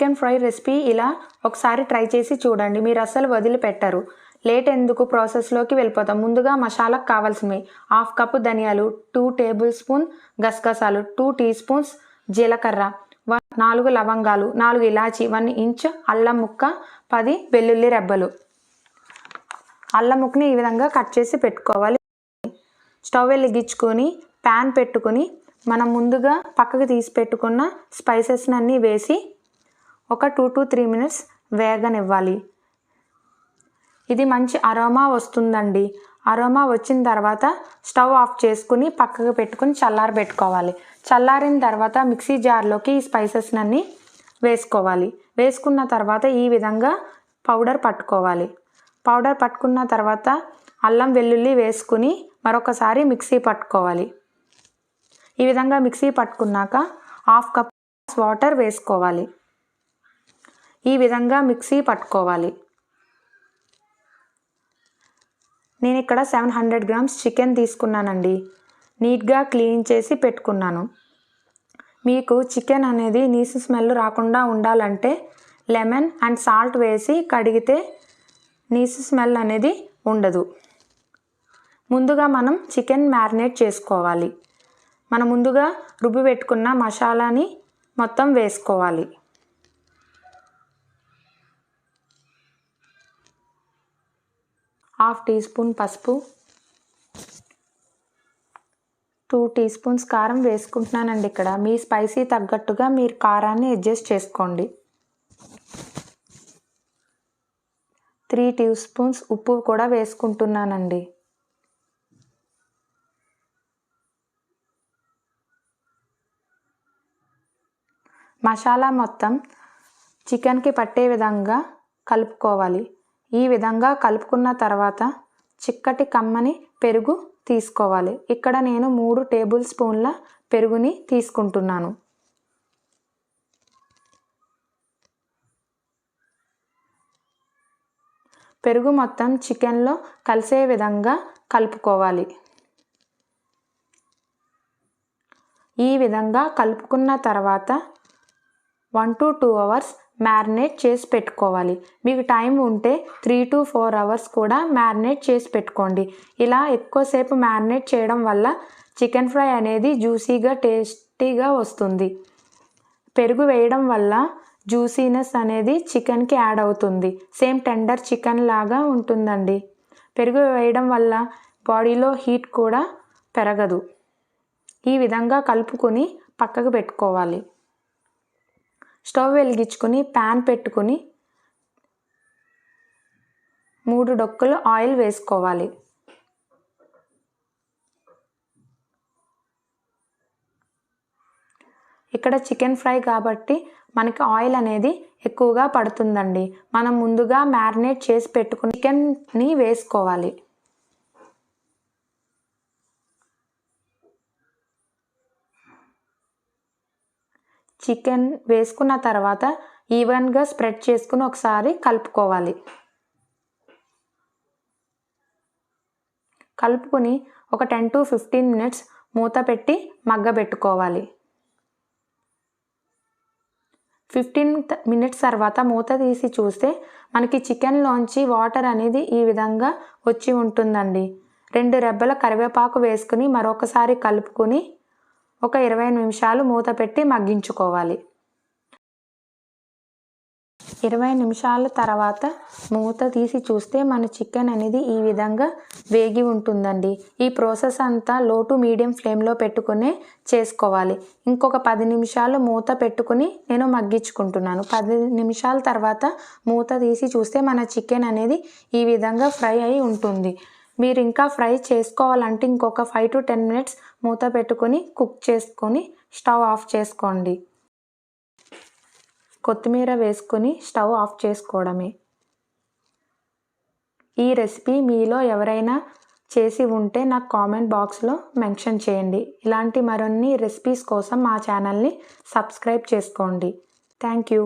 Chicken fry recipe ఇలా ఒకసారి try చేసి చూడండి. మీరు అస్సలు వదిలిపెట్టరు. లేట్ ఎందుకు ప్రాసెస్లోకి వెళ్ళిపోతాం. ముందుగా మసాలాకు కావాల్సినవి హాఫ్ కప్పు ధనియాలు టూ టేబుల్ స్పూన్ గసగసాలు టూ టీ స్పూన్స్ జీలకర్ర వన్ నాలుగు లవంగాలు నాలుగు ఇలాచి వన్ ఇంచ్ అల్లం ముక్క పది వెల్లుల్లి రెబ్బలు. అల్లం ముక్కని ఈ విధంగా కట్ చేసి పెట్టుకోవాలి. స్టవ్ వెలిగించుకొని ప్యాన్ పెట్టుకొని మనం ముందుగా పక్కకు తీసి పెట్టుకున్న స్పైసెస్ని అన్నీ వేసి ఒక టూ టు త్రీ మినిట్స్ వేగనివ్వాలి. ఇది మంచి అరోమా వస్తుందండి. అరోమా వచ్చిన తర్వాత స్టవ్ ఆఫ్ చేసుకుని పక్కకు పెట్టుకుని చల్లారి పెట్టుకోవాలి. చల్లారిన తర్వాత మిక్సీ జార్లోకి ఈ స్పైసెస్ అన్నీ వేసుకోవాలి. వేసుకున్న తర్వాత ఈ విధంగా పౌడర్ పట్టుకోవాలి. పౌడర్ పట్టుకున్న తర్వాత అల్లం వెల్లుల్లి వేసుకుని మరొకసారి మిక్సీ పట్టుకోవాలి. ఈ విధంగా మిక్సీ పట్టుకున్నాక హాఫ్ కప్ వాటర్ వేసుకోవాలి. ఈ విధంగా మిక్సీ పట్టుకోవాలి. నేను ఇక్కడ సెవెన్ హండ్రెడ్ గ్రామ్స్ చికెన్ తీసుకున్నానండి. నీట్గా క్లీన్ చేసి పెట్టుకున్నాను. మీకు చికెన్ అనేది నీసు స్మెల్ రాకుండా ఉండాలంటే లెమన్ అండ్ సాల్ట్ వేసి కడిగితే నీసు స్మెల్ అనేది ఉండదు. ముందుగా మనం చికెన్ మ్యారినేట్ చేసుకోవాలి. మనం ముందుగా రుబ్బి పెట్టుకున్న మసాలాని మొత్తం వేసుకోవాలి. హాఫ్ టీ స్పూన్ పసుపు. టూ టీ స్పూన్స్ కారం వేసుకుంటున్నానండి ఇక్కడ. మీ స్పైసీ తగ్గట్టుగా మీరు కారాన్ని అడ్జస్ట్ చేసుకోండి. త్రీ టీ స్పూన్స్ ఉప్పు కూడా వేసుకుంటున్నానండి. మసాలా మొత్తం చికెన్కి పట్టే విధంగా కలుపుకోవాలి. ఈ విధంగా కలుపుకున్న తర్వాత చిక్కటి కమ్మని పెరుగు తీసుకోవాలి. ఇక్కడ నేను మూడు టేబుల్ స్పూన్ల పెరుగుని తీసుకుంటున్నాను. పెరుగు మొత్తం చికెన్లో కలిసే విధంగా కలుపుకోవాలి. ఈ విధంగా కలుపుకున్న తర్వాత one to two hours marinate చేసి పెట్టుకోవాలి. మీకు టైం ఉంటే త్రీ టు ఫోర్ అవర్స్ కూడా మ్యారినేట్ చేసి పెట్టుకోండి. ఇలా ఎక్కువసేపు మ్యారినేట్ చేయడం వల్ల చికెన్ ఫ్రై అనేది జ్యూసీగా టేస్టీగా వస్తుంది. పెరుగు వేయడం వల్ల జ్యూసీనెస్ అనేది చికెన్కి యాడ్ అవుతుంది. సేమ్ టెండర్ చికెన్ లాగా ఉంటుందండి. పెరుగు వేయడం వల్ల బాడీలో హీట్ కూడా పెరగదు. ఈ విధంగా కలుపుకొని పక్కకు పెట్టుకోవాలి. స్టవ్ వెలిగించుకొని ప్యాన్ పెట్టుకుని మూడు డొక్కలు ఆయిల్ వేసుకోవాలి. ఇక్కడ చికెన్ ఫ్రై కాబట్టి మనకి ఆయిల్ అనేది ఎక్కువగా పడుతుందండి. మనం ముందుగా మ్యారినేట్ చేసి పెట్టుకుని చికెన్ని వేసుకోవాలి. చికెన్ వేసుకున్న తర్వాత ఈవెన్గా స్ప్రెడ్ చేసుకుని ఒకసారి కలుపుకోవాలి. కలుపుకొని ఒక టెన్ టు ఫిఫ్టీన్ మినిట్స్ మూత పెట్టి మగ్గబెట్టుకోవాలి ఫిఫ్టీన్ మినిట్స్ తర్వాత మూత తీసి చూస్తే మనకి చికెన్లోంచి వాటర్ అనేది ఈ విధంగా వచ్చి ఉంటుందండి. రెండు రెబ్బల కరివేపాకు వేసుకుని మరొకసారి కలుపుకొని ఒక ఇరవై నిమిషాలు మూత పెట్టి మగ్గించుకోవాలి. ఇరవై నిమిషాల తర్వాత మూత తీసి చూస్తే మన చికెన్ అనేది ఈ విధంగా వేగి ఉంటుందండి. ఈ ప్రాసెస్ అంతా లో టు మీడియం ఫ్లేమ్లో పెట్టుకునే చేసుకోవాలి. ఇంకొక పది నిమిషాలు మూత పెట్టుకుని నేను మగ్గించుకుంటున్నాను. పది నిమిషాల తర్వాత మూత తీసి చూస్తే మన చికెన్ అనేది ఈ విధంగా ఫ్రై అయి ఉంటుంది. మీరు ఇంకా ఫ్రై చేసుకోవాలంటే ఇంకొక ఫైవ్ టు టెన్ మినిట్స్ మూత పెట్టుకొని కుక్ చేసుకొని స్టవ్ ఆఫ్ చేసుకోండి. కొత్తిమీర వేసుకొని స్టవ్ ఆఫ్ చేసుకోవడమే. ఈ రెసిపీ మీలో ఎవరైనా చేసి ఉంటే నాకు కామెంట్ బాక్స్లో మెన్షన్ చేయండి. ఇలాంటి మరిన్ని రెసిపీస్ కోసం మా ఛానల్ని సబ్స్క్రైబ్ చేసుకోండి. Thank you